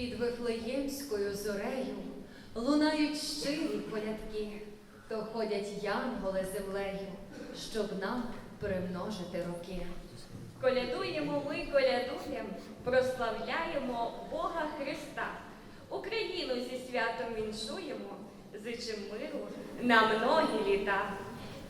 Під Вифлеємською зорею лунають щирі колядки, то ходять янголи землею, щоб нам примножити роки. Колядуємо ми, колядуєм, прославляємо Бога Христа. Україну зі святом віншуємо, зичим миру на многі літа.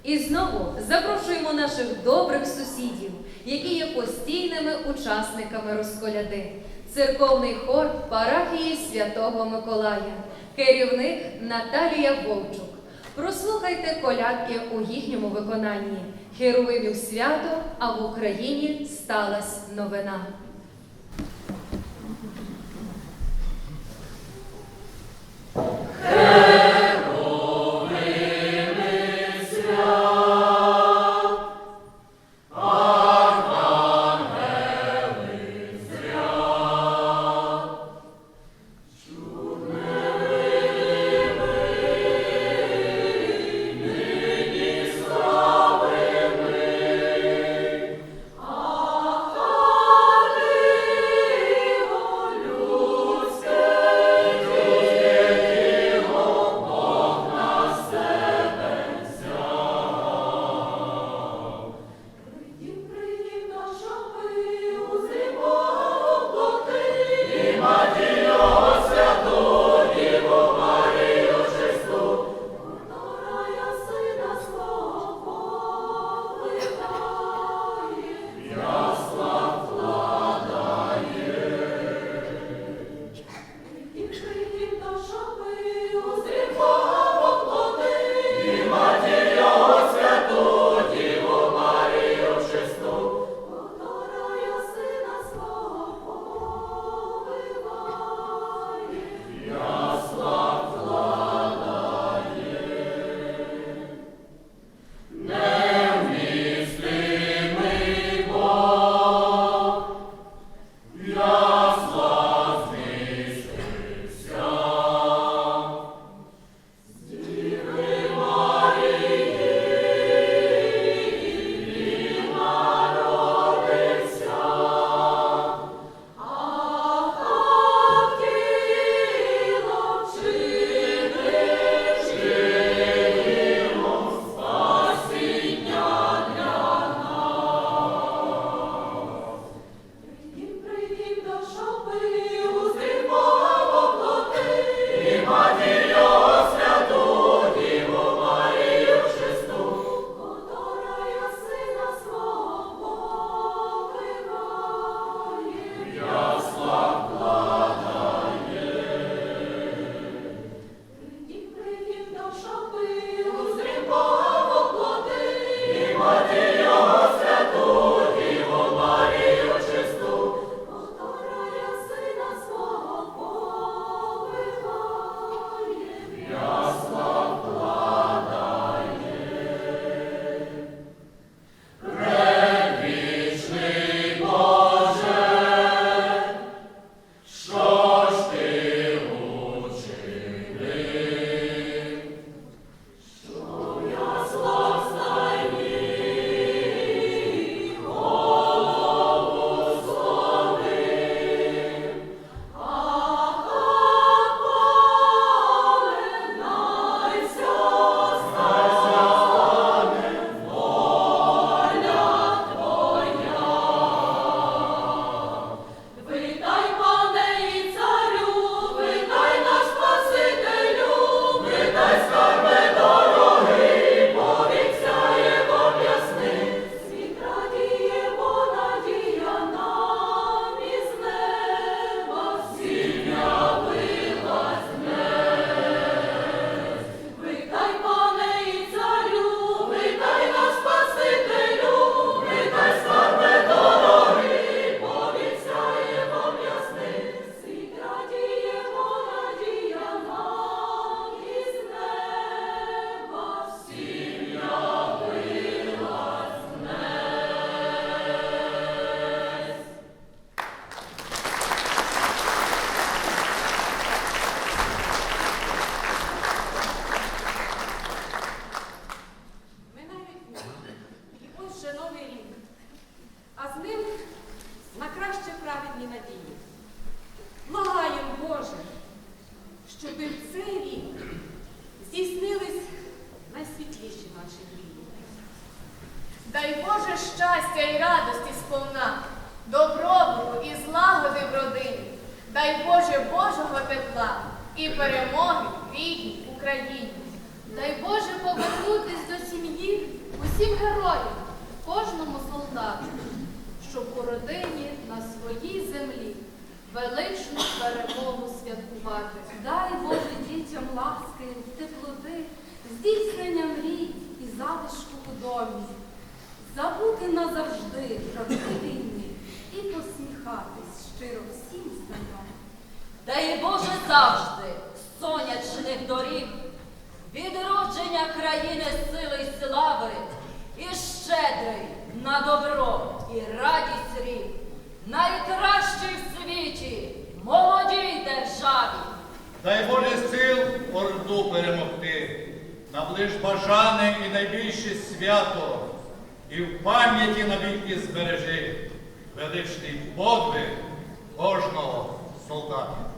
І знову запрошуємо наших добрих сусідів, які є постійними учасниками розколяди. Церковний хор парафії Святого Миколая, керівник Наталія Вовчук. Прослухайте колядки у їхньому виконанні. Херовимів свято, а в Україні сталась новина. Витай, щиро всім знайомим. Дай Боже завжди сонячних доріг, відродження країни сили й слави, і щедрий на добро і радість рік, найкращий в світі молодій державі. Дай Боже сил орду перемогти, наближ бажане і найбільше свято, і в пам'яті навіки збережи величний подвиг кожного солдата.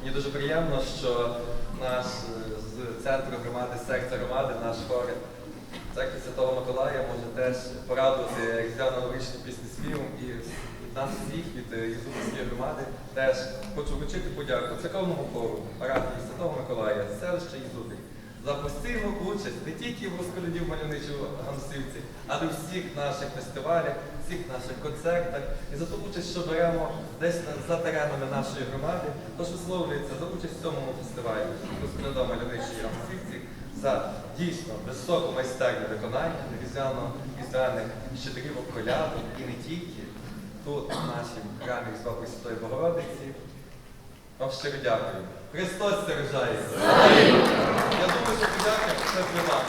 мені дуже приємно, що наш з центру громади, з секції громади, наш хор церкви Святого Миколая може теж порадувати різдвяно-новорічним піснеспівом і від нас всіх, від е, Єзумської громади, теж хочу вручити подяку церковному хору, парафії Святого Миколая, селища Єзупіль за постійну участь не тільки в розколяді в мальовничому гансівці, але у всіх наших фестивалях, всіх наших концертах і за ту участь, що беремо десь за теренами нашої громади, тож висловлюється за участь в цьому фестивалі розколяда мальовничої гансівці за дійсно високу майстерне виконання різдвяно-різдвяних щедрівок колядок і не тільки тут, в нашій храмі Пресвятої Богородиці. Вам щиро дякую. Христос страждає. Я думаю, що подяка це для вас.